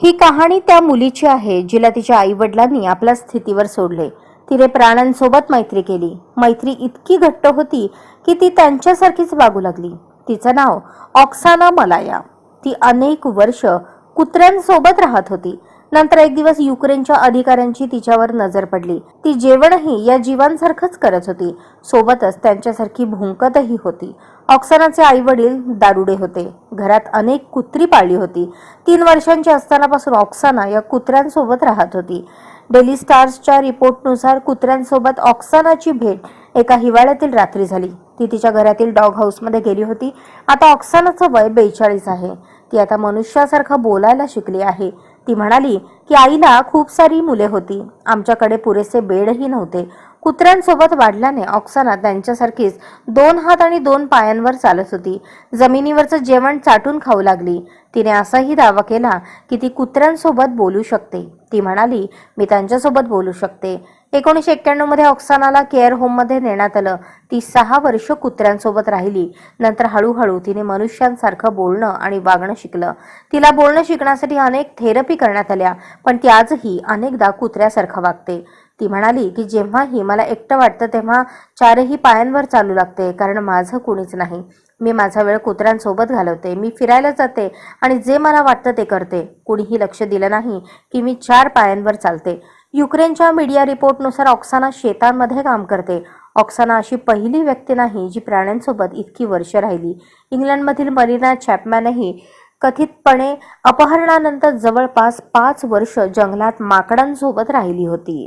ही कहाणी त्या मुलीची आहे जिला तिच्या आई वडिलांनी आपल्या स्थितीवर सोडले. तिने प्राण्यांसोबत मैत्री केली. मैत्री इतकी घट्ट होती की ती त्यांच्यासारखीच वागू लागली. तिचं नाव ऑक्साना मलाया. ती अनेक वर्ष कुत्र्यांसोबत राहत होती. नंतर एक दिवस युक्रेनच्या अधिकाऱ्यांची तिच्यावर नजर पडली. ती जेवणही या जीवांसारखंच करत होती. सोबतच त्यांच्यासारखी भुंकतही होती. ऑक्सानाचे आई वडील दारुडे होते. घरात अनेक कुत्री पाळली होती. तीन वर्षांची असतानापासून ऑक्साना या कुत्र्यांसोबत राहत होती. डेली स्टार्सच्या रिपोर्टनुसार कुत्र्यांसोबत ऑक्सानाची भेट एका हिवाळ्यातील रात्री झाली. ती तिच्या घरातील डॉग हाऊसमध्ये गेली होती. आता ऑक्सानाचं वय बेचाळीस आहे. ती आता मनुष्यासारखं बोलायला शिकली आहे. ती म्हणाली की आईला खूप सारी मुले होती. आमच्याकडे पुरेसे बेडही नव्हते. कुत्र्यांसोबत वाढल्याने ऑक्साना त्यांच्यासारखीच दोन हात आणि दोन पायांवर चालत होती. जमिनीवरचं जेवण चाटून खाऊ लागली. तिने असाही दावा केला की ती कुत्र्यांसोबत बोलू शकते. ती म्हणाली मी त्यांच्यासोबत बोलू शकते. एकोणीसशे एक्क्याण्णवमध्ये ऑक्सानाला केअर होममध्ये नेण्यात आलं. ती सहा वर्ष कुत्र्यांसोबत राहिली. नंतर हळूहळू तिने मनुष्यांसारखं बोलणं आणि वागणं शिकलं. तिला बोलणं शिकण्यासाठी अनेक थेरपी करण्यात आल्या पण ती आजही अनेकदा कुत्र्यासारखं वागते. ती म्हणाली की जेव्हाही मला एकटं वाटतं तेव्हा चारही पायांवर चालू लागते कारण माझं कुणीच नाही. मी माझा वेळ कुत्र्यांसोबत घालवते मी फिरायला जाते आणि जे मला वाटतं ते करते. कुणीही लक्ष दिलं नाही की मी चार पायांवर चालते. युक्रेनच्या मीडिया रिपोर्टनुसार ऑक्साना शेतांमध्ये काम करते. ऑक्साना अशी पहिली व्यक्ती नाही जी प्राण्यांसोबत इतकी वर्ष राहिली. इंग्लंडमधील मरीना चॅपमॅनही कथितपणे अपहरणानंतर जवळपास पाच वर्ष जंगलात माकडांसोबत राहिली होती.